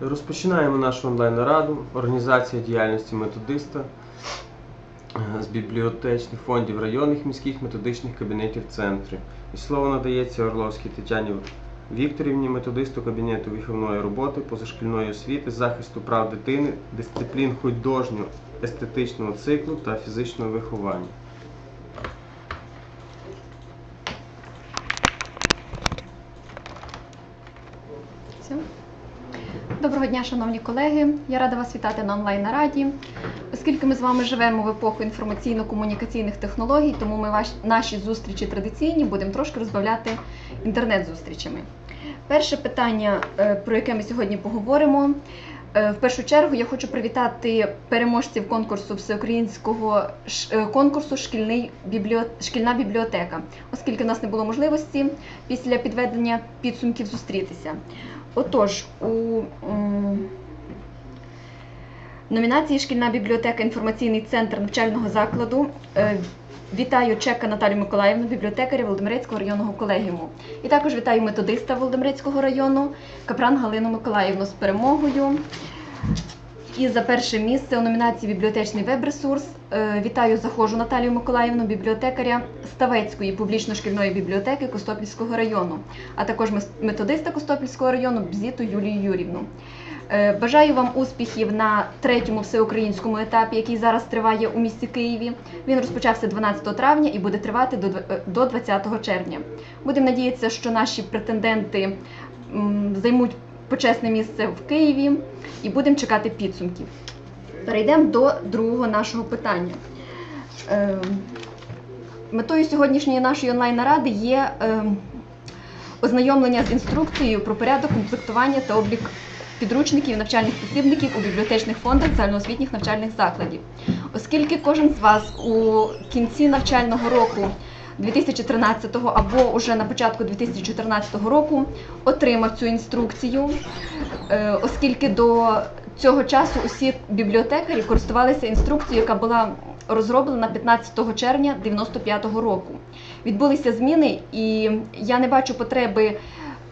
Розпочинаємо нашу онлайн-нараду Організація діяльності методиста з бібліотечних фондів районних міських методичних кабінетів центрів. І слово надається Орловській Тетяні Вікторівні, методисту кабінету виховної роботи, позашкільної освіти, захисту прав дитини, дисциплін художнього естетичного циклу та фізичного виховання. Все. Дня, шановні колеги. Я рада вас вітати на онлайн-нараді. Оскільки ми з вами живемо в епоху інформаційно-комунікаційних технологій, тому ми наші зустрічі традиційні будемо трошки розбавляти інтернет-зустрічами. Перше питання, е, про яке ми сьогодні поговоримо. Е, В першу чергу я хочу привітати переможців конкурсу всеукраїнського е, конкурсу Шкільний бібліо... Шкільна бібліотека, оскільки в нас не було можливості після підведення підсумків зустрітися. Отож, у номінації Шкільна бібліотека інформаційний центр навчального закладу е, вітаю Чека Наталію Миколаївну, бібліотекаря Володимирецького районного колегіуму. І також вітаю методиста Володимирецького району Капран Галину Миколаївну з перемогою. І за перше місце у номінації Бібліотечний веб-ресурс е, вітаю захожу Наталію Миколаївну, бібліотекаря Ставецької публічно-шкільної бібліотеки Костопільського району, а також методиста Костопільського району Бзіту Юлію Юрівну. Е, Бажаю вам успіхів на третьому всеукраїнському етапі, який зараз триває у місті Києві. Він розпочався 12 травня і буде тривати до дв- е, до 20 червня. Будемо надіятися, що наші претенденти займуть почесне місце в Києві і будемо чекати підсумків. Перейдемо до другого нашого питання. Е, Метою сьогоднішньої нашої онлайн-наради є е, ознайомлення з інструкцією про порядок комплектування та облік підручників і навчальних посібників у бібліотечних фондах загальноосвітніх навчальних закладів. Оскільки кожен з вас у кінці навчального року 2013 або вже на початку 2014 року отримав цю інструкцію, е, оскільки до цього часу усі бібліотекарі користувалися інструкцією, яка була розроблена 15 червня 95 року. Відбулися зміни, і я не бачу потреби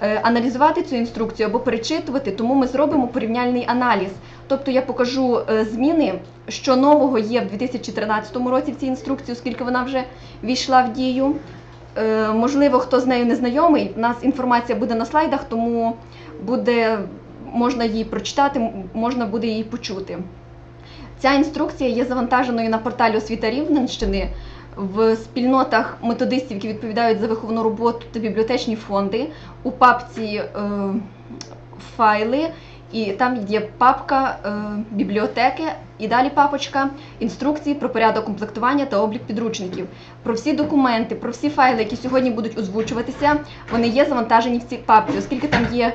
аналізувати цю інструкцію або перечитувати, тому ми зробимо порівняльний аналіз. Тобто я покажу е, зміни, що нового є в 2013 році в цій інструкції, оскільки вона вже війшла в дію. Е, Можливо, хто з нею не знайомий, у нас інформація буде на слайдах, тому буде можна її прочитати, можна буде її почути. Ця інструкція є завантаженою на порталі освіта Рівненщини в спільнотах методистів, які відповідають за виховну роботу та бібліотечні фонди у папці е, файли, і там є папка е, бібліотеки, і далі папочка інструкції про порядок комплектування та облік підручників. Про всі документи, про всі файли, які сьогодні будуть озвучуватися, вони є завантажені в цій папці, оскільки там є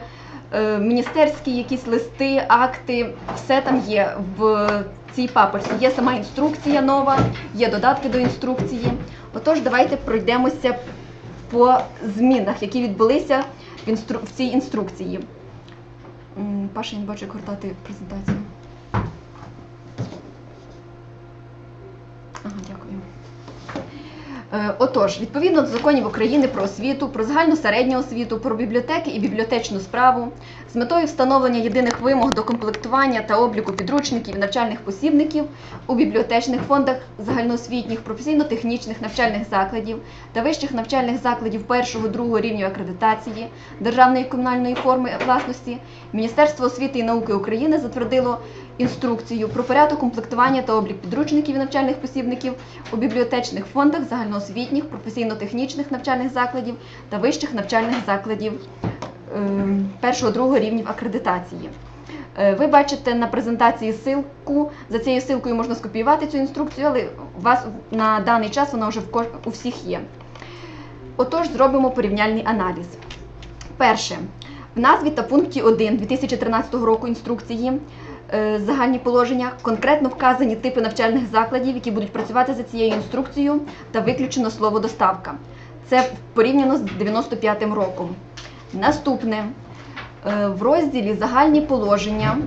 е, міністерські якісь листи, акти, все там є в цій папочці. Є сама інструкція нова, є додатки до інструкції. Отож, давайте пройдемося по змінах, які відбулися в, інстру... в цій інструкції. Паша, не бачу, як гортати презентацію. Ага, дякую. Е, Отож, відповідно до законів України про освіту, про загальну середню освіту, про бібліотеки і бібліотечну справу, з метою встановлення єдиних вимог до комплектування та обліку підручників і навчальних посібників у бібліотечних фондах загальноосвітніх, професійно-технічних навчальних закладів та вищих навчальних закладів першого другого рівня акредитації державної комунальної форми власності, Міністерство освіти і науки України затвердило інструкцію про порядок комплектування та облік підручників і навчальних посібників у бібліотечних фондах загальноосвітніх, професійно-технічних навчальних закладів та вищих навчальних закладів е, першого другого рівнів акредитації. Е, Ви бачите на презентації ссылку. За цією ссылкою можна скопіювати цю інструкцію, але у вас на даний час вона вже у всіх є. Отож, зробимо порівняльний аналіз. Перше, в назві та пункті 1 2013 року інструкції загальні положення конкретно вказані типи навчальних закладів, які будуть працювати за цією інструкцією, та виключено слово доставка. Це порівняно з 95-м роком. Наступне Е, в розділі Загальні положення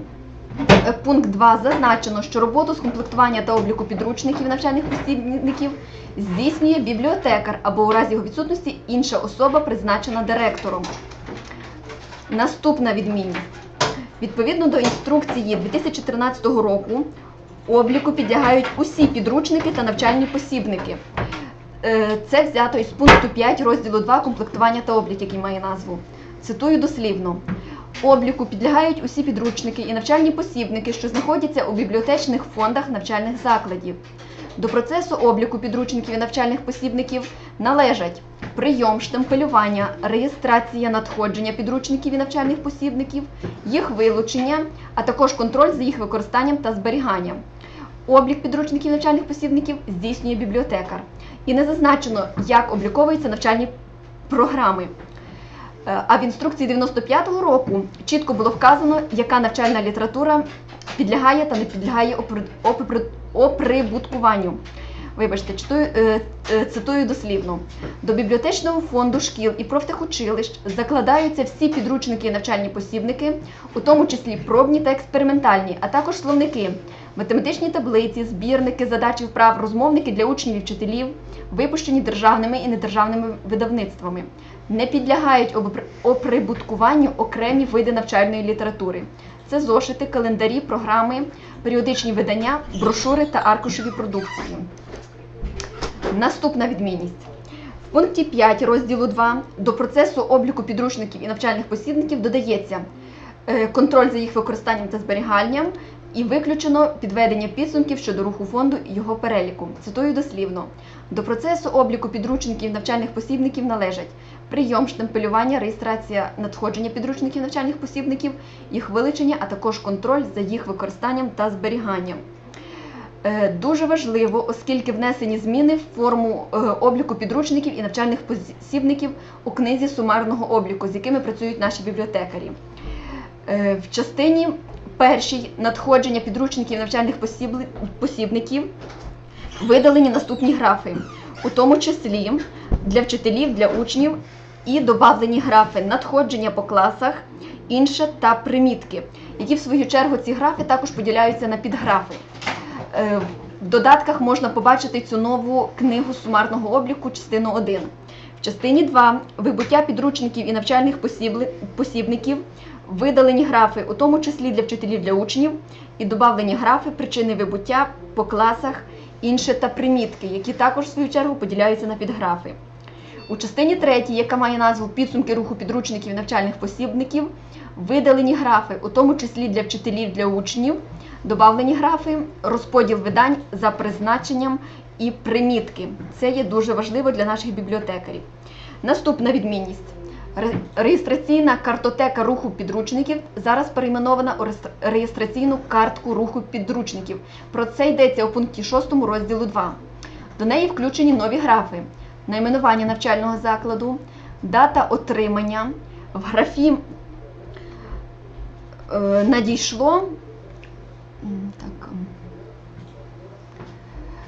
е, пункт 2 зазначено, що роботу з комплектування та обліку підручників навчальних посібників здійснює бібліотекар або у разі його відсутності інша особа, призначена директором. Наступна відмінність. Відповідно до інструкції 2014 року обліку підлягають усі підручники та навчальні посібники. Е, Це взято із пункту 5 розділу 2 комплектування та облік, який має назву. Цитую дослівно. Обліку підлягають усі підручники і навчальні посібники, що знаходяться у бібліотечних фондах навчальних закладів. До процесу обліку підручників і навчальних посібників належать прийом, штемпелювання, реєстрація надходження підручників і навчальних посібників, їх вилучення, а також контроль за їх використанням та зберіганням. Облік підручників і навчальних посібників здійснює бібліотекар. І не зазначено, як обліковуються навчальні програми. Е, А в інструкції 95-го року чітко було вказано, яка навчальна література підлягає та не підлягає опри- опри- оприбуткуванню. Вибачте, читую, е, е, цитую дослівно. До бібліотечного фонду шкіл і профтехучилищ закладаються всі підручники і навчальні посібники, у тому числі пробні та експериментальні, а також словники, математичні таблиці, збірники, задачі вправ, розмовники для учнів і вчителів, випущені державними і недержавними видавництвами. Не підлягають оприбуткуванню окремі види навчальної літератури. Це зошити, календарі, програми, періодичні видання, брошури та аркушові продукції. Наступна відмінність. В пункті 5 розділу 2 до процесу обліку підручників і навчальних посібників додається е, контроль за їх використанням та зберіганням і виключено підведення підсумків щодо руху фонду і його переліку. Цитую дослівно. До процесу обліку підручників навчальних посібників належать прийом, штемпелювання, реєстрація надходження підручників навчальних посібників, їх вилучення, а також контроль за їх використанням та зберіганням. Е, Дуже важливо, оскільки внесені зміни в форму е, обліку підручників і навчальних посібників у книзі сумарного обліку, з якими працюють наші бібліотекарі. Е, В частині першій надходження підручників навчальних посібників видалені наступні графи, у тому числі для вчителів, для учнів і добавлені графи надходження по класах, інше та примітки, які в свою чергу ці графи також поділяються на підграфи. Е, В додатках можна побачити цю нову книгу сумарного обліку, частину 1. В частині 2 вибуття підручників і навчальних посібників, видалені графи, у тому числі для вчителів для учнів, і добавлені графи причини вибуття по класах, інше та примітки, які також в свою чергу поділяються на підграфи. У частині 3, яка має назву Підсумки руху підручників і навчальних посібників, видалені графи, у тому числі для вчителів для учнів, добавлені графи, розподіл видань за призначенням і примітки. Це є дуже важливо для наших бібліотекарів. Наступна відмінність. Ре- Реєстраційна картотека руху підручників зараз перейменована у реєстр- реєстраційну картку руху підручників. Про це йдеться у пункті 6 розділу 2. До неї включені нові графи: найменування навчального закладу, дата отримання, в графі е, надійшло. Так.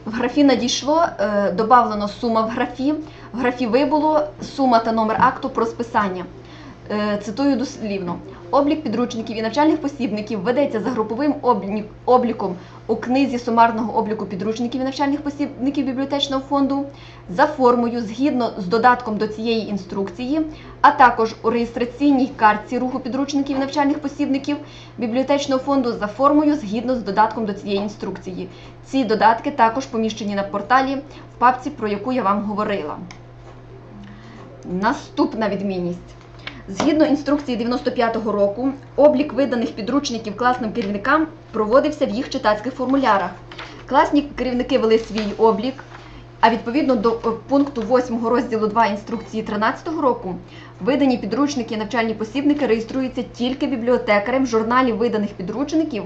В графі надійшло, е, добавлено сума в графі, графі вибуло сума та номер акту про списання. Е, Цитую дослівно. Облік підручників і навчальних посібників ведеться за груповим обліком у книзі сумарного обліку підручників і навчальних посібників бібліотечного фонду за формою згідно з додатком до цієї інструкції, а також у реєстраційній картці руху підручників і навчальних посібників бібліотечного фонду за формою згідно з додатком до цієї інструкції. Ці додатки також поміщені на порталі в папці, про яку я вам говорила. Наступна відмінність. Згідно інструкції 95-го року, облік виданих підручників класним керівникам проводився в їх читацьких формулярах. Класні керівники вели свій облік, а відповідно до е, пункту 8 розділу 2 інструкції 13-го року, видані підручники і навчальні посібники реєструються тільки бібліотекарем в журналі виданих підручників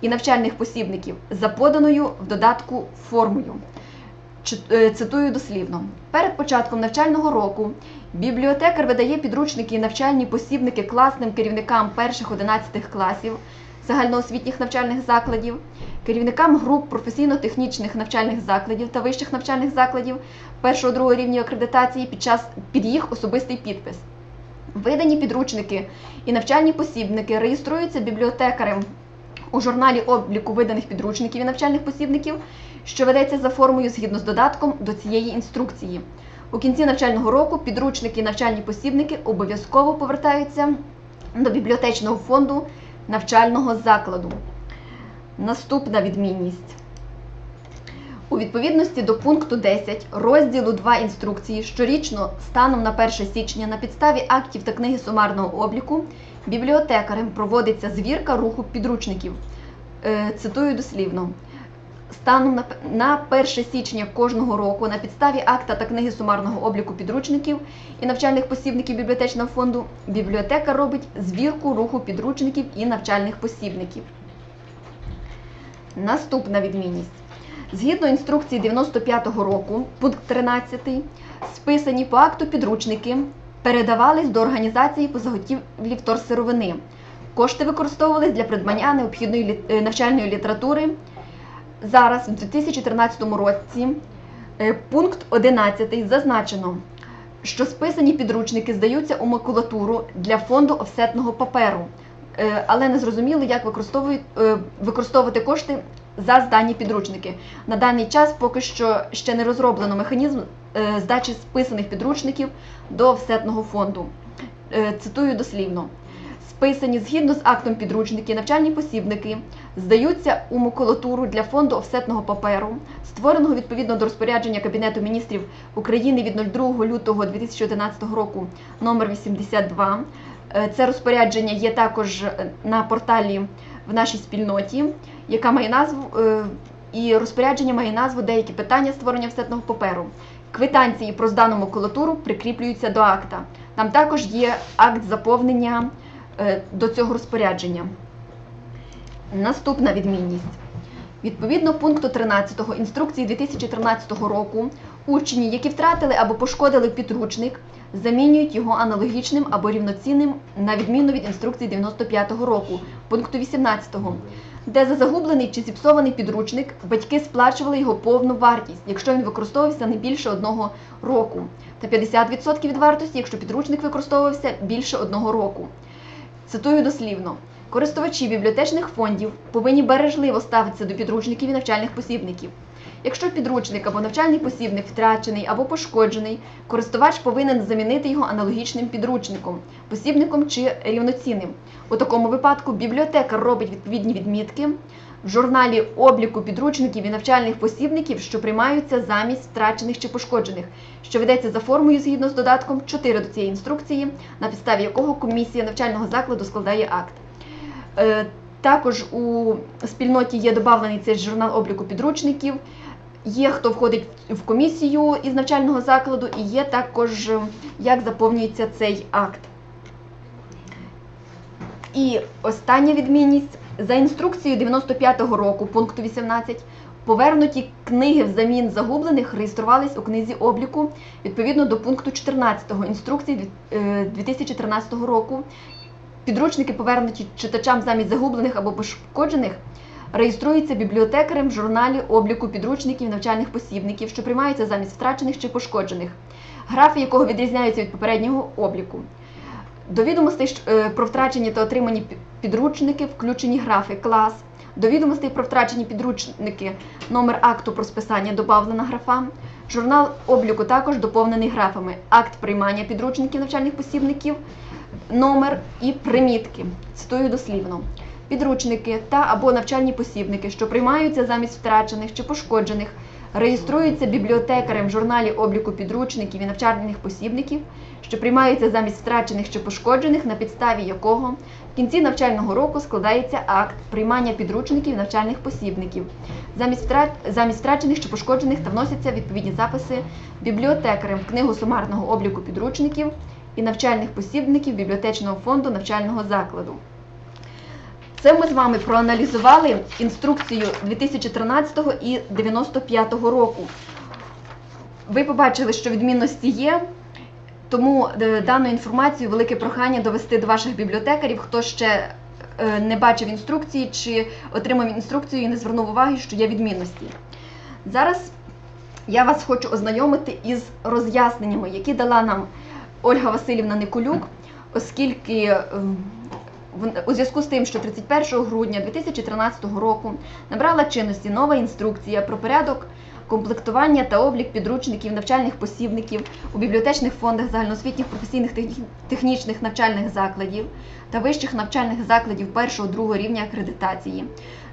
і навчальних посібників за поданою в додатку формою. Е, Цитую дослівно. Перед початком навчального року бібліотекар видає підручники і навчальні посібники класним керівникам перших-11 класів загальноосвітніх навчальних закладів, керівникам груп професійно-технічних навчальних закладів та вищих навчальних закладів першого-другого рівня акредитації під час під їх особистий підпис. Видані підручники і навчальні посібники реєструються бібліотекарем у журналі обліку виданих підручників і навчальних посібників, що ведеться за формою згідно з додатком до цієї інструкції. У кінці навчального року підручники і навчальні посібники обов'язково повертаються до бібліотечного фонду навчального закладу. Наступна відмінність. У відповідності до пункту 10 розділу 2 інструкції щорічно станом на 1 січня на підставі актів та книги сумарного обліку бібліотекарем проводиться звірка руху підручників. Е, Цитую дослівно. Станом на, п- на 1 січня кожного року на підставі акта та книги сумарного обліку підручників і навчальних посібників бібліотечного фонду бібліотека робить звірку руху підручників і навчальних посібників. Наступна відмінність. Згідно інструкції 95-го року, пункт 13, списані по акту підручники передавались до організації по заготівлі вторсировини. Кошти використовувались для придбання необхідної е, навчальної літератури. Зараз, в 2013 році, е, пункт 11 зазначено, що списані підручники здаються у макулатуру для фонду офсетного паперу, Е, але не зрозуміло, як е, використовувати кошти за здані підручники. На даний час поки що ще не розроблено механізм здачі списаних підручників до офсетного фонду. Цитую дослівно. Списані згідно з актом підручники, навчальні посібники здаються у макулатуру для фонду офсетного паперу, створеного відповідно до розпорядження Кабінету міністрів України від 02 лютого 2011 року номер 82. Е, Це розпорядження є також е, на порталі в нашій спільноті, яка має назву е, і розпорядження має назву Деякі питання створення офсетного паперу. Квитанції про здану макулатуру прикріплюються до акта. Там також є акт заповнення до цього розпорядження. Наступна відмінність. Відповідно пункту 13 інструкції 2013 року, учні, які втратили або пошкодили підручник, замінюють його аналогічним або рівноцінним на відміну від інструкції 95 року, пункту 18, де за загублений чи зіпсований підручник батьки сплачували його повну вартість, якщо він використовувався не більше одного року, та 50% від вартості, якщо підручник використовувався більше одного року. Цитую дослівно. Користувачі бібліотечних фондів повинні бережливо ставитися до підручників і навчальних посібників. Якщо підручник або навчальний посібник втрачений або пошкоджений, користувач повинен замінити його аналогічним підручником, посібником чи рівноцінним. У такому випадку бібліотекар робить відповідні відмітки в журналі обліку підручників і навчальних посібників, що приймаються замість втрачених чи пошкоджених, що ведеться за формою згідно з додатком 4 до цієї інструкції, на підставі якого комісія навчального закладу складає акт. Е, Також у спільноті є додавлений цей журнал обліку підручників. Є хто входить в комісію із навчального закладу, і є також е, як заповнюється цей акт. І остання відмінність за інструкцією 95-го року, пункту 18, повернуті книги взамін загублених реєструвались у книзі обліку відповідно до пункту 14 інструкції дві- е, 2013 року. Підручники, повернуті читачам замість загублених або пошкоджених, реєструються бібліотекарем в журналі обліку підручників навчальних посібників, що приймаються замість втрачених чи пошкоджених, графи якого відрізняються від попереднього обліку. До відомостей е, про втрачені та отримані підручники включені графи клас. До відомостей про втрачені підручники номер акту про списання добавлена графа. Журнал обліку також доповнений графами. Акт приймання підручників навчальних посібників, номер і примітки. Цитую дослівно. Підручники та або навчальні посібники, що приймаються замість втрачених чи пошкоджених, реєструються бібліотекарем в журналі обліку підручників і навчальних посібників, що приймаються замість втрачених чи пошкоджених, на підставі якого в кінці навчального року складається акт приймання підручників навчальних посібників. Замість, замість втрачених чи пошкоджених та вносяться відповідні записи бібліотекарем в книгу сумарного обліку підручників і навчальних посібників бібліотечного фонду навчального закладу. Це ми з вами проаналізували інструкцію 2013 і 95 року. Ви побачили, що відмінності є, тому е, дану інформацію велике прохання довести до ваших бібліотекарів, хто ще е, не бачив інструкції чи отримав інструкцію і не звернув уваги, що є відмінності. Зараз я вас хочу ознайомити із роз'ясненнями, які дала нам Ольга Васильівна Николюк, оскільки ем, у зв'язку з тим, що 31 грудня 2013 року набрала чинності нова інструкція про порядок комплектування та облік підручників, навчальних посібників у бібліотечних фондах загальноосвітніх професійних технічних навчальних закладів та вищих навчальних закладів першого-другого рівня акредитації,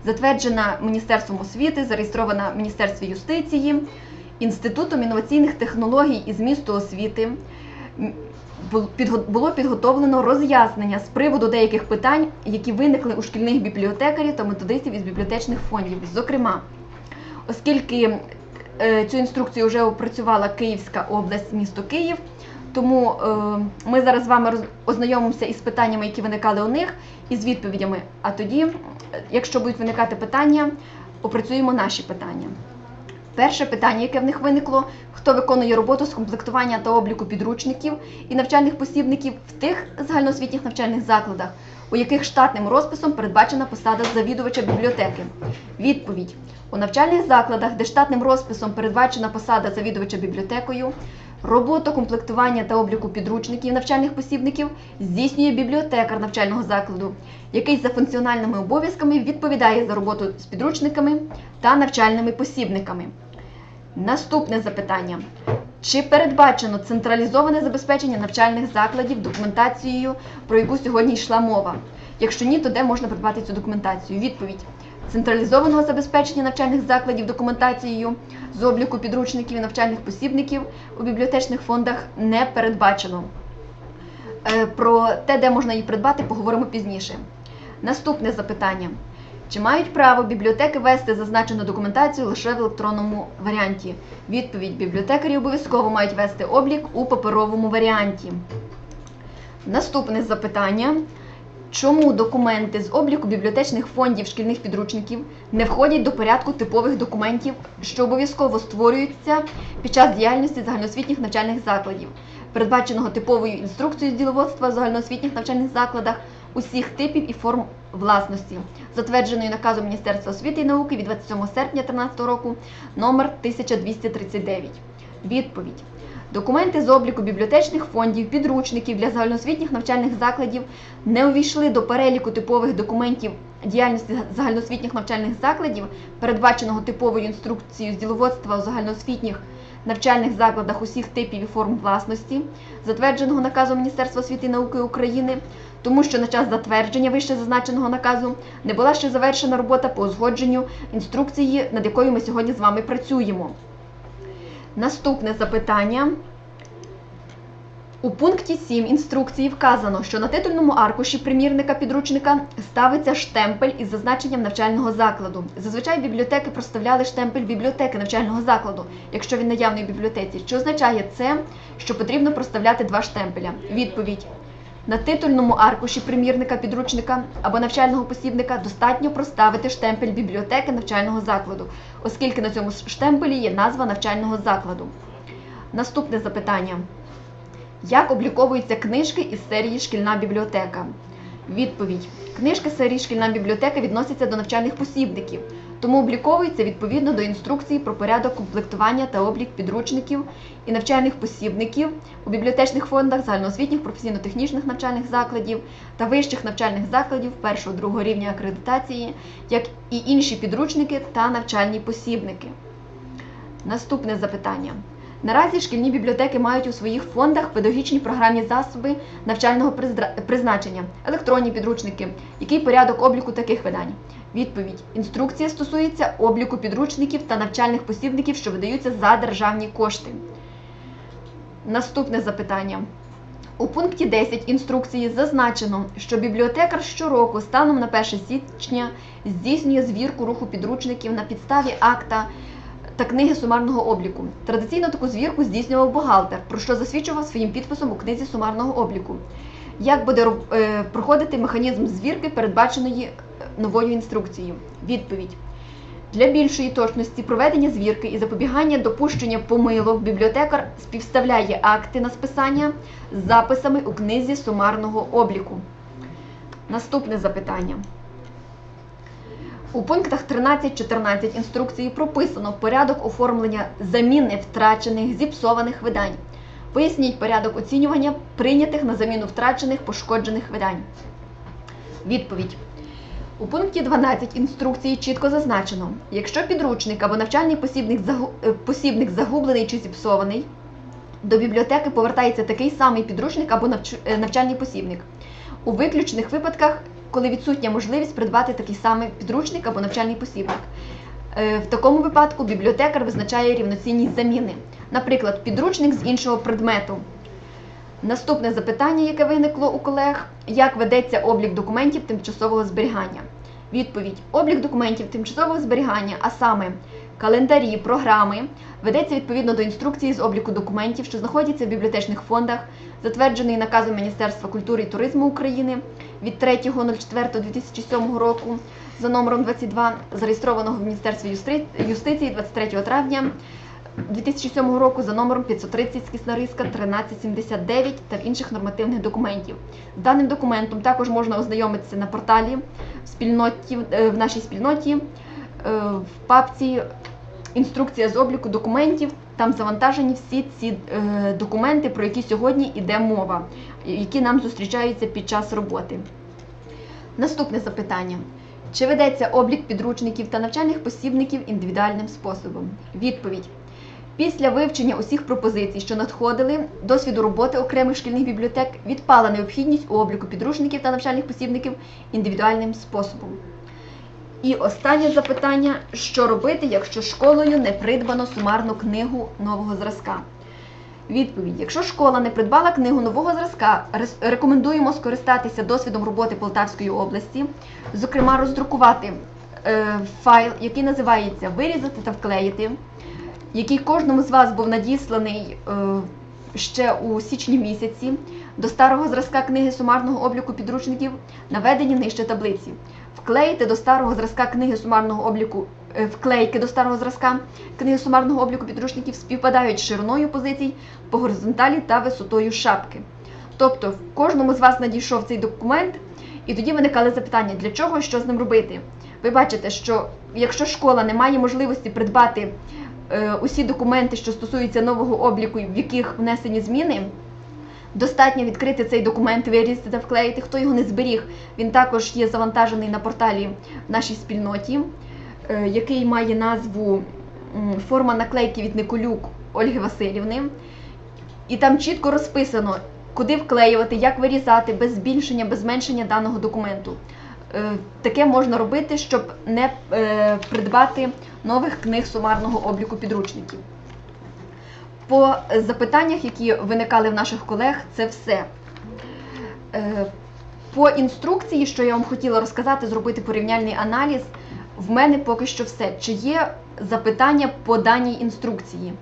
затверджена Міністерством освіти, зареєстрована в Міністерстві юстиції, Інститутом інноваційних технологій і змісту освіти. Було підготовлено роз'яснення з приводу деяких питань, які виникли у шкільних бібліотекарів та методистів із бібліотечних фондів. Зокрема, оскільки е, цю інструкцію вже опрацювала Київська область, місто Київ, тому е, ми зараз з вами ознайомимося із питаннями, які виникали у них, і з відповідями. А тоді, якщо будуть виникати питання, опрацюємо наші питання. Перше питання, яке в них виникло: хто виконує роботу з комплектування та обліку підручників і навчальних посібників в тих загальноосвітніх навчальних закладах, у яких штатним розписом передбачена посада завідувача бібліотеки? Відповідь: у навчальних закладах, де штатним розписом передбачена посада завідувача бібліотекою, роботу комплектування та обліку підручників навчальних посібників здійснює бібліотекар навчального закладу, який за функціональними обов'язками відповідає за роботу з підручниками та навчальними посібниками. Наступне запитання. Чи передбачено централізоване забезпечення навчальних закладів документацією, про яку сьогодні йшла мова? Якщо ні, то де можна придбати цю документацію? Відповідь: централізованого забезпечення навчальних закладів документацією з обліку підручників і навчальних посібників у бібліотечних фондах не передбачено. Е, Про те, де можна її придбати, поговоримо пізніше. Наступне запитання. Чи мають право бібліотеки вести зазначену документацію лише в електронному варіанті? Відповідь: бібліотекарі обов'язково мають вести облік у паперовому варіанті. Наступне запитання. Чому документи з обліку бібліотечних фондів шкільних підручників не входять до порядку типових документів, що обов'язково створюються під час діяльності загальноосвітніх навчальних закладів, передбаченого типовою інструкцією з діловодства в загальноосвітніх навчальних закладах усіх типів і форм власності, затвердженою наказом Міністерства освіти і науки від 27 серпня 2013 року номер 1239. Відповідь. Документи з обліку бібліотечних фондів, підручників для загальноосвітніх навчальних закладів не увійшли до переліку типових документів діяльності загальноосвітніх навчальних закладів, передбаченого типовою інструкцією з діловодства у загальноосвітніх навчальних закладах усіх типів і форм власності, затвердженого наказом Міністерства освіти і науки України, тому що на час затвердження вище зазначеного наказу не була ще завершена робота по узгодженню інструкції, над якою ми сьогодні з вами працюємо. Наступне запитання. У пункті 7 інструкції вказано, що на титульному аркуші примірника підручника ставиться штемпель із зазначенням навчального закладу. Зазвичай бібліотеки проставляли штемпель бібліотеки навчального закладу, якщо він наявний в бібліотеці. Що означає це, що потрібно проставляти два штемпеля? Відповідь. На титульному аркуші примірника підручника або навчального посібника достатньо проставити штемпель бібліотеки навчального закладу, оскільки на цьому штемпелі є назва навчального закладу. Наступне запитання. Як обліковуються книжки із серії Шкільна бібліотека? Відповідь: книжки серії Шкільна бібліотека відносяться до навчальних посібників, тому обліковується відповідно до інструкції про порядок комплектування та облік підручників і навчальних посібників у бібліотечних фондах загальноосвітніх професійно-технічних навчальних закладів та вищих навчальних закладів першого-другого рівня акредитації, як і інші підручники та навчальні посібники. Наступне запитання. Наразі шкільні бібліотеки мають у своїх фондах педагогічні програмні засоби навчального призначення, електронні підручники. Який порядок обліку таких видань? Відповідь: інструкція стосується обліку підручників та навчальних посібників, що видаються за державні кошти. Наступне запитання. У пункті 10 інструкції зазначено, що бібліотекар щороку станом на 1 січня здійснює звірку руху підручників на підставі акта та книги сумарного обліку. Традиційно таку звірку здійснював бухгалтер, про що засвідчував своїм підписом у книзі сумарного обліку. Як буде е, проходити механізм звірки, передбаченої е, новою інструкцією? Відповідь. Для більшої точності проведення звірки і запобігання допущення помилок бібліотекар співставляє акти на списання з записами у книзі сумарного обліку. Наступне запитання. У пунктах 13-14 інструкції прописано порядок оформлення заміни втрачених зіпсованих видань. Поясніть порядок оцінювання прийнятих на заміну втрачених пошкоджених видань. Відповідь. У пункті 12 інструкції чітко зазначено, якщо підручник або навчальний е, посібник загублений чи зіпсований, до бібліотеки повертається такий самий підручник або е, навчальний посібник. У виключних випадках, коли відсутня можливість придбати такий самий підручник або навчальний посібник. Е, В такому випадку бібліотекар визначає рівноцінність заміни, наприклад, підручник з іншого предмету. Наступне запитання, яке виникло у колег: як ведеться облік документів тимчасового зберігання? Відповідь: облік документів тимчасового зберігання, а саме календарі, програми, ведеться відповідно до інструкції з обліку документів, що знаходяться в бібліотечних фондах, затверджений наказом Міністерства культури і туризму України від 3.04.2007 року за номером 22, зареєстрованого в Міністерстві юстиції 23 травня 2007 року за номером 530 скісна риска 1379 та в інших нормативних документів. З даним документом також можна ознайомитися на порталі в, спільноті, е, в нашій спільноті е, в папці Інструкція з обліку документів. Там завантажені всі ці е, документи, про які сьогодні йде мова, які нам зустрічаються під час роботи. Наступне запитання. Чи ведеться облік підручників та навчальних посібників індивідуальним способом? Відповідь. Після вивчення усіх пропозицій, що надходили, досвіду роботи окремих шкільних бібліотек відпала необхідність у обліку підручників та навчальних посібників індивідуальним способом. І останнє запитання: що робити, якщо школою не придбано сумарну книгу нового зразка? Відповідь: якщо школа не придбала книгу нового зразка, рекомендуємо скористатися досвідом роботи Полтавської області, зокрема, роздрукувати е, файл, який називається Вирізати та вклеїти, який кожному з вас був надісланий е, ще у січні місяці до старого зразка книги сумарного обліку підручників, наведені нижче таблиці. Вклеїти до старого зразка книги сумарного обліку е, вклейки до старого зразка книги сумарного обліку підручників співпадають шириною позицій по горизонталі та висотою шапки. Тобто, в кожному з вас надійшов цей документ, і тоді виникали запитання, для чого що з ним робити. Ви бачите, що якщо школа не має можливості придбати е, усі документи, що стосуються нового обліку, в яких внесені зміни, Достатньо відкрити цей документ, вирізати та вклеїти. Хто його не зберіг, він також є завантажений на порталі в нашій спільноті, е, який має назву Форма наклейки від Николюк Ольги Васильівни. І там чітко розписано, куди вклеювати, як вирізати, без збільшення, без зменшення даного документу. Е, Таке можна робити, щоб не е, придбати нових книг сумарного обліку підручників. По запитаннях, які виникали в наших колег, це все. Е, По інструкції, що я вам хотіла розказати, зробити порівняльний аналіз, в мене поки що все. Чи є запитання по даній інструкції?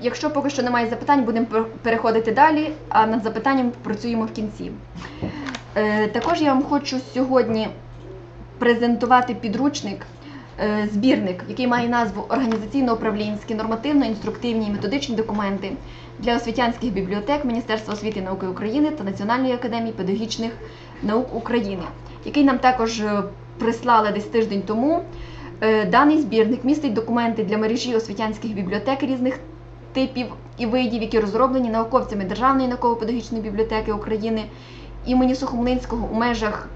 Якщо поки що немає запитань, будемо переходити далі, а над запитанням працюємо в кінці. Е, Також я вам хочу сьогодні презентувати підручник, е, збірник, який має назву Організаційно-управлінські, нормативно-інструктивні і методичні документи для освітянських бібліотек Міністерства освіти і науки України та Національної академії педагогічних наук України, який нам також е, прислали десь тиждень тому. Даний збірник містить документи для мережі освітянських бібліотек різних типів і видів, які розроблені науковцями Державної науково-педагогічної бібліотеки України імені Сухомлинського у межах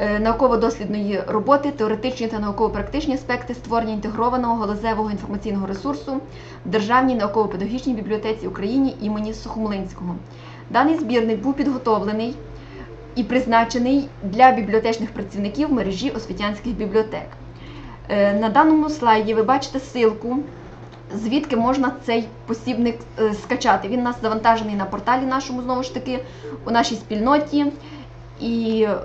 е, науково-дослідної роботи, теоретичні та науково-практичні аспекти створення інтегрованого галузевого інформаційного ресурсу в Державній науково-педагогічній бібліотеці України імені Сухомлинського. Даний збірник був підготовлений і призначений для бібліотечних працівників мережі освітянських бібліотек. Е, На даному слайді ви бачите ссылку, звідки можна цей посібник е, скачати. Він у нас завантажений на порталі нашому, знову ж таки, у нашій спільноті. І е,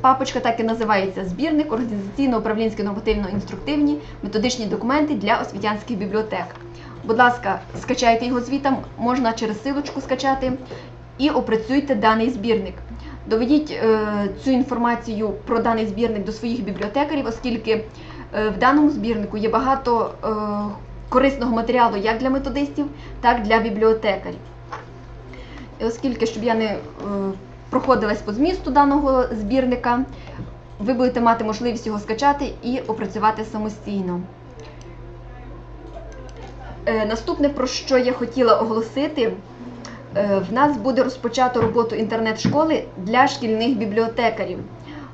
папочка так і називається збірник організаційно-управлінські нормативно-інструктивні методичні документи для освітянських бібліотек. Будь ласка, скачайте його звітом, можна через силочку скачати і опрацюйте даний збірник. Доведіть е, цю інформацію про даний збірник до своїх бібліотекарів, оскільки е, в даному збірнику є багато е, корисного матеріалу як для методистів, так і для бібліотекарів. І оскільки, щоб я не е, проходилась по змісту даного збірника, ви будете мати можливість його скачати і опрацювати самостійно. Е, Наступне, про що я хотіла оголосити, е, в нас буде розпочато роботу інтернет-школи для шкільних бібліотекарів.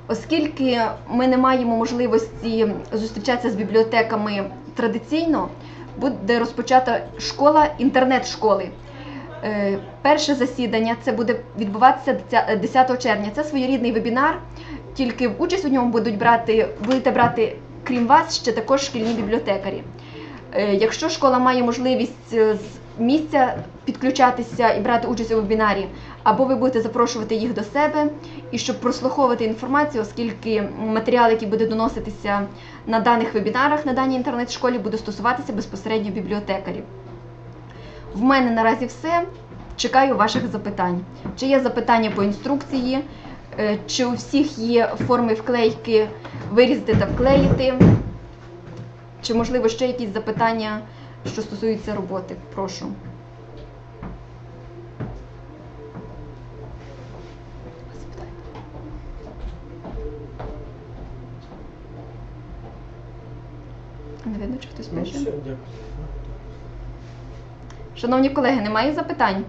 Оскільки ми не маємо можливості зустрічатися з бібліотеками традиційно, буде розпочата школа інтернет-школи. Е, Перше засідання це буде відбуватися 10 червня. Це своєрідний вебінар, тільки участь у ньому будуть брати, будете брати, крім вас, ще також шкільні бібліотекарі. Е, Якщо школа має можливість е, місця підключатися і брати участь у вебінарі, або ви будете запрошувати їх до себе, і щоб прослуховувати інформацію, оскільки матеріал, який буде доноситися на даних вебінарах на даній інтернет-школі, буде стосуватися безпосередньо бібліотекарів. В мене наразі все. Чекаю ваших запитань. Чи є запитання по інструкції, Е, чи у всіх є форми вклейки вирізати та вклеїти, чи можливо ще якісь запитання, що стосуються роботи. Прошу. Не видно, чи хтось Ну, пише. дякую. Шановні колеги, немає запитань?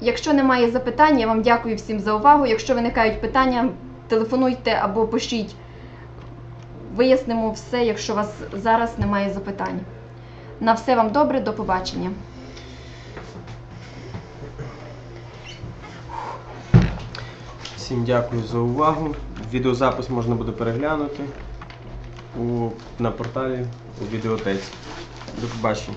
Якщо немає запитань, я вам дякую всім за увагу. Якщо виникають питання, телефонуйте або пишіть. Вияснимо все, якщо у вас зараз немає запитань. На все вам добре, до побачення. Всім дякую за увагу. Відеозапис можна буде переглянути на порталі у відеотеці. До побачення.